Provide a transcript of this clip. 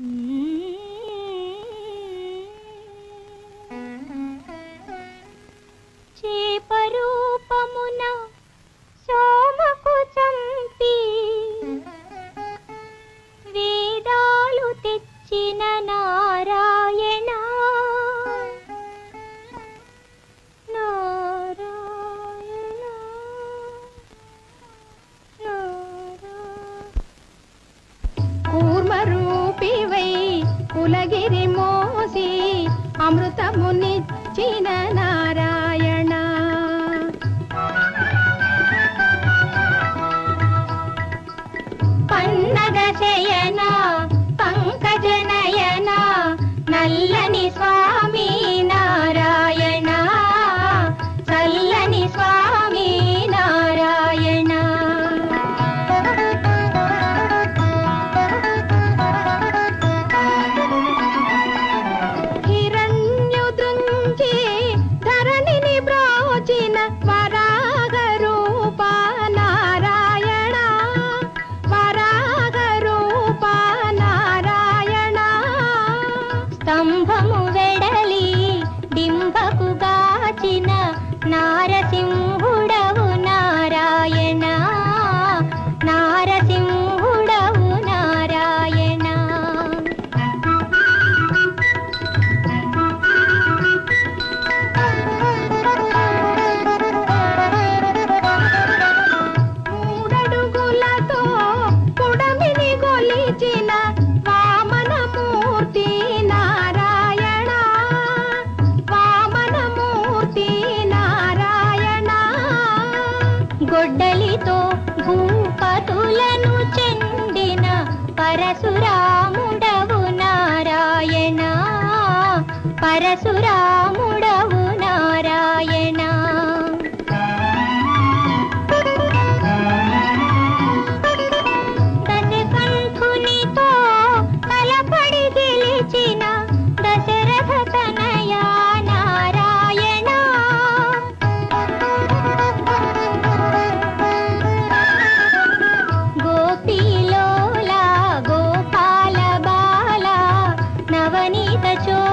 Mm-hmm. కులగిరి మోసి అమృతమునిచ్చిన నారాయణ. పన్నగ శయన స్తంభము వెడలి డింబకు గాచిన నారసింహ గొడ్డలితో భూపతులను చెందిన పరశురాముడవు నారాయణ. పరశురాముడవు నారాయణ. वनिता चो